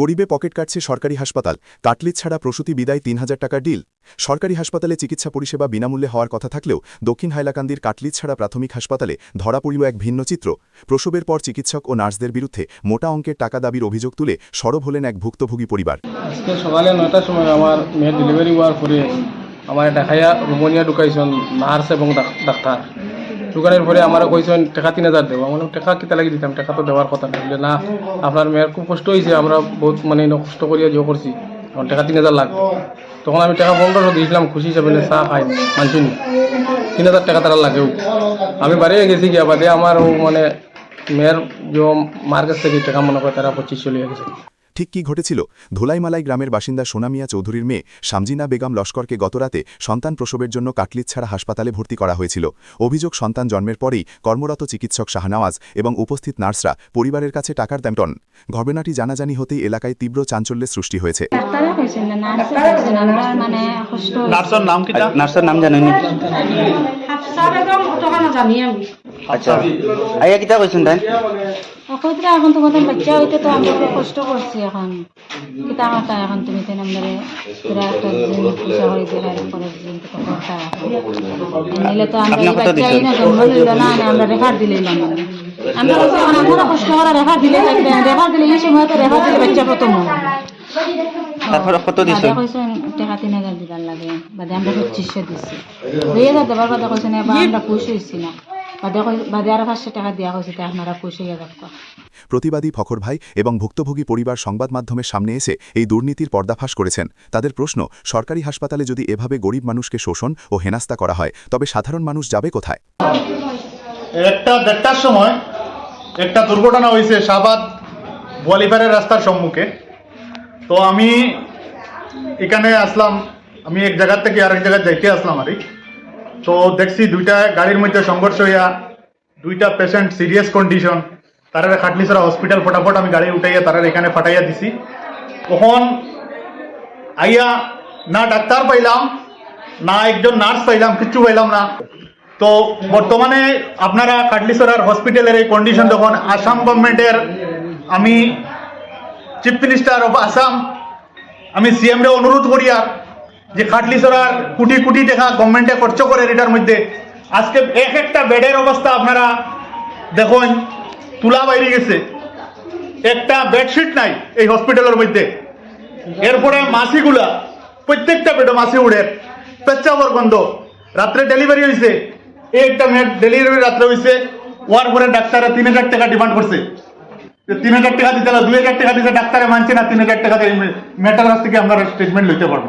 গরিবে pocket কাটছে সরকারি হাসপাতাল। কাটলিত ছাড়া প্রসূতি বিদায় তিন হাজার টাকার ডিল। সরকারি হাসপাতালে চিকিৎসা পরিষেবা বিনামূল্যে হওয়ার কথা থাকলেও দক্ষিণ হাইলাকান্দির কাটলিত ছাড়া প্রাথমিক হাসপাতালে ধরা পড়ল এক ভিন্ন চিত্র। প্রসবের পর চিকিৎসক ও নার্সদের বিরুদ্ধে মোটা অঙ্কের টাকা দাবির অভিযোগ তুলে সরব হলেন এক ভুক্তভোগী পরিবার। আজকে সকালে নয়টার সময় আমার মেয়ের ডেলিভারি হওয়ার পরে আমার দেখাইয়া ঢুকাইছেন নার্স এবং ডাক্তার। ঢুকানোর পরে আমার কইছেন, টাকা তিন হাজার দেবো। আমার টাকা কিতা লাগি দিতাম? টাকা তো দেওয়ার কথা না। বলে না, আপনার মেয়ের খুব কষ্ট হয়েছে আমরা বহুত মানে কষ্ট করিয়া জো করছি। এখন টাকা তিন হাজার লাগবে। তখন আমি টাকা পনেরোশো দিয়েছিলাম, খুশি হিসাবে চা খাই মানছি তিন হাজার টাকা তারা লাগেও। আমি বাড়িয়ে গেছি, গিয়া বাদে আমার মানে মেয়ের যে মার কাছ থেকে টাকা মনে করে তারা পঁচিশ চলে গেছে। ঠিক কি ঘটেছিল? ধুলাইমালাই গ্রামের বাসিন্দা সোনামিয়া চৌধুরীর মেয়ে সামজিনা বেগম লস্করকে গতরাতে সন্তান প্রসবের জন্য কাটলিত ছাড়া হাসপাতালে ভর্তি করা হয়েছিল। অভিযোগ সন্তান জন্মের পরেই কর্মরত চিকিৎসক শাহনাওয়াজ এবং উপস্থিত নার্সরা পরিবারের কাছে টাকার দামটন ঘটনাটি জানাজানি হতেই এলাকায় তীব্র চাঞ্চল্যের সৃষ্টি হয়েছে। মানে কষ্ট নার্সের নাম কিটা? নার্সের নাম জানেন নি? হাফসা বেগম ওটা জানি আমি। আচ্ছা। আইয়া কিটা কইছেন তাই? কইতে এখন তো কথা বাচ্চা হইতে তো আমরা কষ্ট করছি এখন। কিতা মাতা এখন তুমি তো নম্বরে পুরা একটা দিন পূজা হয়ে যায় পরের দিন তো করতা নাইলে তো আমরা এই বাচ্চা? না জন্ম নিল না না আমরা রেফার দিলাম আমরা বলছি এখন আমরা কষ্ট করে রেফার দিলে রেফার দিলে এই সময় তো রেফার দিলে বাচ্চা প্রথম। হয় তারপর কত কইছেন টাকা তিন হাজার দিবার লাগে। বাদে আমরা পঁচিশশো দিছি। দুই হাজার দেবার বাদে কইছেন এবার আমরা খুশ হয়েছি না। বাদে আরও পাঁচশো টাকা দেওয়া হয়েছে তা আপনারা খুশ হয়ে প্রতিবাদী ফখর ভাই এবং ভুক্তভোগী পরিবার সংবাদ মাধ্যমের সামনে এসে এই দুর্নীতির পর্দাফাশ করেছেন। তাদের প্রশ্ন সরকারি হাসপাতালে যদি এভাবে গরিব মানুষকে শোষণ ও হেনাস্তা করা হয় তবে সাধারণ মানুষ যাবে কোথায়? একটা দেড়টার সময় একটা দুর্ঘটনা হয়েছে শাহবাদ বোয়ালিপাড়ের রাস্তার সম্মুখে। তো আমি এখানে আসলাম আমি এক জায়গার থেকে আরেক জায়গায় যাইতে আসলাম আরই তো দেখছি দুইটা গাড়ির মধ্যে সংঘর্ষ হইয়া দুইটা পেশেন্ট সিরিয়াস কন্ডিশন তারা খাটলিসরা হসপিটাল ফটাফট আমি গাড়ি উঠাইয়া তারা এখানে ফাটাইয়া দিছি। তখন আইয়া না ডাক্তার পাইলাম, না একজন নার্স পাইলাম, কিচ্ছু পাইলাম না। তো বর্তমানে আপনারা কাটলিসরার হসপিটালের এই কন্ডিশন যখন আসাম গভর্নমেন্টের আমি চিফ মিনিস্টার অফ আসাম আমি সিএম রে অনুরোধ করি আর যে খাটলি সরার কোটি কোটি টাকা গভর্নমেন্টে খরচ করে এটার মধ্যে। আজকে এক একটা বেডের অবস্থা আপনারা দেখুন, তুলা বাইরে গেছে। একটা বেডশিট নাই এই হসপিটালের মধ্যে। এরপরে মাসিগুলা, প্রত্যেকটা বেডে মাসি উড়ে। পেচ্চাবর গন্ধ। রাত্রে ডেলিভারি হয়েছে এই একটা মেয়ের ডেলিভারি রাত্রে হয়েছে ওয়ার পরে ডাক্তারে তিন হাজার টাকা ডিমান্ড করছে। তিন হাজার টাকা দিতে দুই হাজার টাকা দিতে ডাক্তারে মানছে না, তিন হাজার টাকা মেয়েটার কাছ থেকে আমরা ট্রিটমেন্ট লইতে পারব।